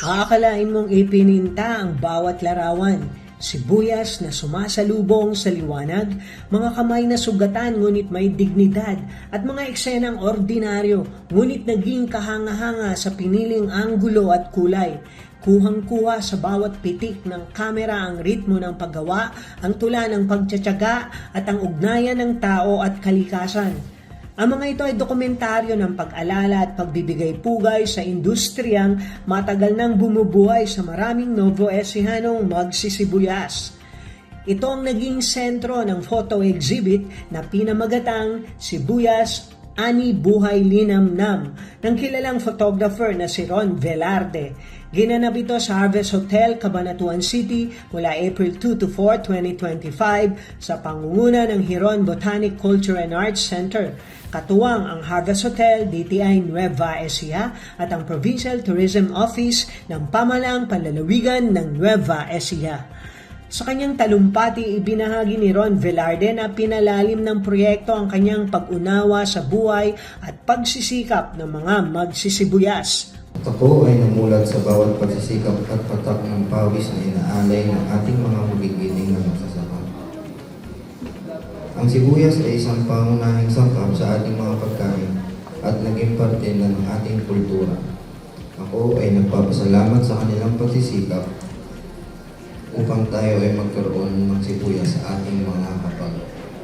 Aakalain mong ipininta ang bawat larawan. Sibuyas na sumasalubong sa liwanag, mga kamay na sugatan ngunit may dignidad at mga eksenang ordinaryo ngunit naging kahanga-hanga sa piniling anggulo at kulay. Kuhang-kuha sa bawat pitik ng kamera ang ritmo ng paggawa, ang tula ng pagtsatsaga at ang ugnayan ng tao at kalikasan. Ang mga ito ay dokumentaryo ng pag-alala at pagbibigay pugay sa industriyang matagal nang bumubuhay sa maraming Novo Eциhanong magsisibuyas. Ito ang naging sentro ng photo exhibit na pinamagatang Sibuyas Ani Buhay Linamnam ng kilalang photographer na si Ron Velarde. Ginanap ito sa Harvest Hotel, Cabanatuan City mula April 2 to 4, 2025 sa pangunguna ng Hiron Botanic Culture and Arts Center. Katuwang ang Harvest Hotel, DTI Nueva Ecija at ang Provincial Tourism Office ng Pamalang Panlalawigan ng Nueva Ecija. Sa kanyang talumpati, ibinahagi ni Ron Velarde na pinalalim ng proyekto ang kanyang pag-unawa sa buhay at pagsisikap ng mga magsisibuyas. Ako ay namulat sa bawat pagsisikap at patak ng pawis na inaalay ng ating mga magigiting na magsasaka. Ang sibuyas ay isang pangunahing sangkap sa ating mga pagkain at naging parte ng ating kultura. Ako ay nagpapasalamat sa kanilang pagsisikap upang tayo ay magkaroon ng sibuyas sa ating mga kapag.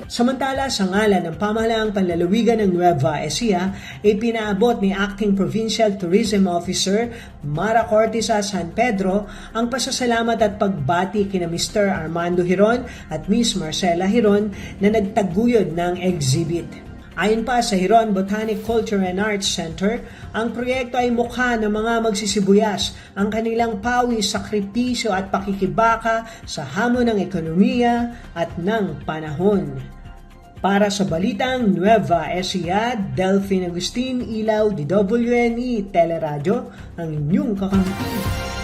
Samantala, sa ngalan ng pamahalaang panlalawigan ng Nueva Ecija, ipinaabot ni Acting Provincial Tourism Officer Mara Cortez sa San Pedro ang pasasalamat at pagbati kina Mr. Armando Hiron at Miss Marcela Hiron na nagtaguyod ng exhibit. Ayon pa sa Hiron Botanic Culture and Arts Center, ang proyekto ay mukha ng mga magsisibuyas, ang kanilang pawis, sakripisyo at pakikibaka sa hamon ng ekonomiya at ng panahon. Para sa Balitang Nueva Ecija, Delphine Agustin Ilaw, DWNE Teleradyo, ang inyong kakampi.